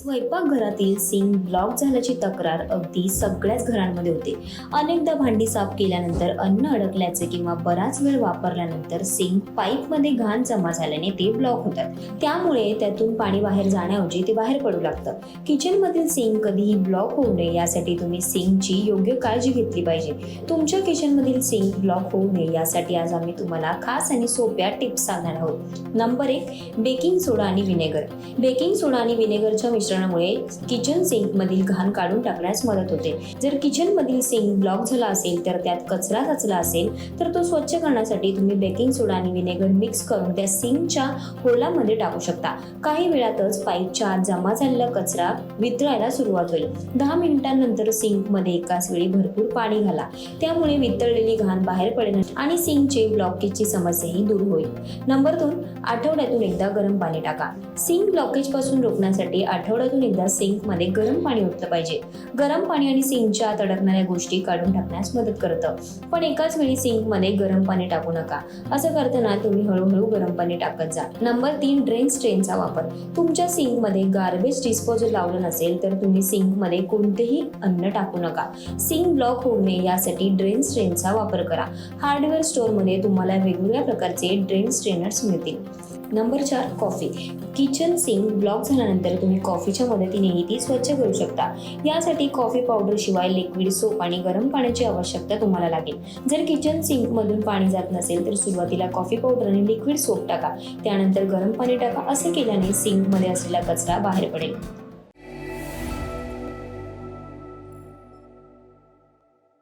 स्वयंपाकघरातील sink block झाल्याची तक्रार अगदी सगळ्याच घरांमध्ये होते. अनेकदा भांडी साफ केल्यानंतर अन्न अडकल्याचे किंवा बराच वेळ वापरल्यानंतर सिंक पाईपमध्ये घाण जमा झाल्याने ते ब्लॉक होतात. त्यामुळे त्यातून पाणी बाहेर जाण्याऐवजी ते बाहेर पडू लागतं. किचनमधील सिंक कधीही ब्लॉक होऊ नये यासाठी तुम्ही सिंकची योग्य काळजी घेतली पाहिजे. तुमच्या किचनमधील सिंक ब्लॉक होऊ नये यासाठी आज आम्ही तुम्हाला खास आणि सोप्या टिप्स सांगणार आहोत. नंबर एक बेकिंग सोडा आणि विनेगर बेकिंग सोडा आणि विनेगरच्या मिश्रणामुळे किचन सिंक मधील घाण काढून टाकण्यास मदत होते. जर किचन मधील सिंक ब्लॉक झाला असेल तर त्यात कचरा साचला असेल तर तो स्वच्छ करण्यासाठी तुम्ही बेकिंग सोडा आणि विनेगर मिक्स करून त्या सिंकच्या होलामध्ये टाकू शकता. काही वेळातच पाईपच्या आत जमा झालेला कचरा वितळायला सुरुवात होईल. दहा मिनिटांनंतर सिंकमध्ये एकाच वेळी भरपूर पाणी घाला. त्यामुळे वितळलेली घाण बाहेर पडेल आणि सिंकचे ब्लॉकेजची समस्याही दूर होईल. नंबर दोन आठवड्यातून एकदा गरम पाणी टाका. सिंक ब्लॉकेजपासून रोखण्यासाठी आठवड्यातून एकदा सिंकमध्ये गरम पाणी ओतलं पाहिजे. गरम पाणी आणि सिंकच्या आत अडकणाऱ्या गोष्टी काढून टाकण्यास मदत करतं. पण एकाच वेळी सिंकमध्ये गरम पाणी टाकू नका. असं करताना तुम्ही हळूहळू गरम पाणी टाकत जा. नंबर तीन ड्रेन स्ट्रेनचा वापर. तुमच्या सिंकमध्ये गार्बेज डिस्पोजल लावलं नसेल तर तुम्ही सिंकमध्ये कोणतेही अन्न टाकू नका. सिंक ब्लॉक होऊ नये यासाठी ड्रेन स्ट्रेनचा वापर करा. हार्डवेअर स्टोअरमध्ये तुम्हाला वेगवेगळ्या प्रकारचे ड्रेन स्ट्रेनर्स मिळतील. नंबर चार कॉफी. किचन सिंक ब्लॉक झाल्यानंतर तुम्ही कॉफीच्या मदतीनेही ती स्वच्छ करू शकता. यासाठी कॉफी पावडर शिवाय लिक्विड सोप आणि गरम पाण्याची आवश्यकता तुम्हाला लागेल. जर किचन सिंकमधून पाणी जात नसेल तर सुरुवातीला कॉफी पावडर आणि लिक्विड सोप टाका. त्यानंतर गरम पाणी टाका. असे केल्याने सिंकमध्ये असलेला कचरा बाहेर पडेल.